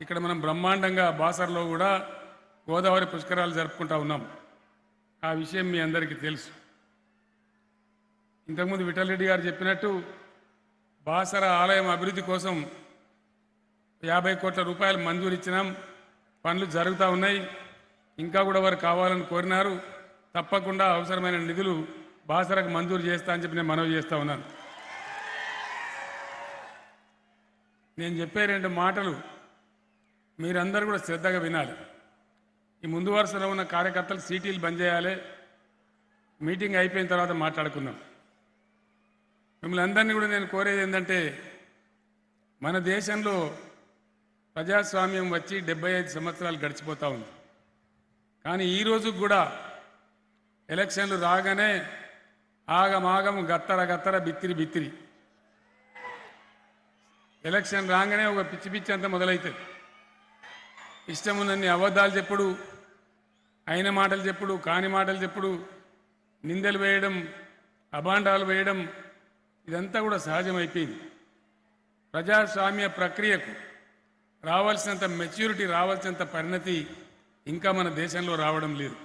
ఇక్కడ మనం బ్రహ్మాండంగా బాసర్లో కూడా గోదావరి పుష్కరాలు జరుపుకుంటా ఉన్నాం. ఆ విషయం మీ అందరికీ తెలుసు. ఇంతకుముందు విఠలరెడ్డి గారు చెప్పినట్టు బాసర ఆలయం అభివృద్ధి కోసం యాభై కోట్ల రూపాయలు మంజూరు ఇచ్చినాం. పనులు జరుగుతూ ఉన్నాయి. ఇంకా కూడా వారు కావాలని కోరినారు. తప్పకుండా అవసరమైన నిధులు బాసరకు మంజూరు చేస్తా అని చెప్పి నేను మనవి చేస్తూ ఉన్నాను. నేను చెప్పే రెండు మాటలు మీరందరూ కూడా శ్రద్ధగా వినాలి. ఈ ముందు వరుసలో ఉన్న కార్యకర్తలు సీటీలు బంద్ చేయాలి. మీటింగ్ అయిపోయిన తర్వాత మాట్లాడుకుందాం. మిమ్మల్ని అందరినీ కూడా నేను కోరేది ఏంటంటే మన దేశంలో ప్రజాస్వామ్యం వచ్చి డెబ్బై ఐదు సంవత్సరాలు గడిచిపోతూ ఉంది. కానీ ఈ కూడా ఎలక్షన్లు రాగానే ఆగమాగం గత్తర గత్తర బిత్తిరి బిత్తిరి. ఎలక్షన్ రాగానే ఒక పిచ్చి పిచ్చి అంతా మొదలవుతుంది ఇష్టమున్నన్ని అబద్ధాలు చెప్పుడు అయిన మాటలు చెప్పుడు కాని మాటలు చెప్పుడు నిందలు వేయడం అభాండాలు వేయడం ఇదంతా కూడా సహజమైపోయింది. ప్రజాస్వామ్య ప్రక్రియకు రావాల్సినంత మెచ్యూరిటీ రావాల్సినంత పరిణతి ఇంకా మన దేశంలో రావడం లేదు.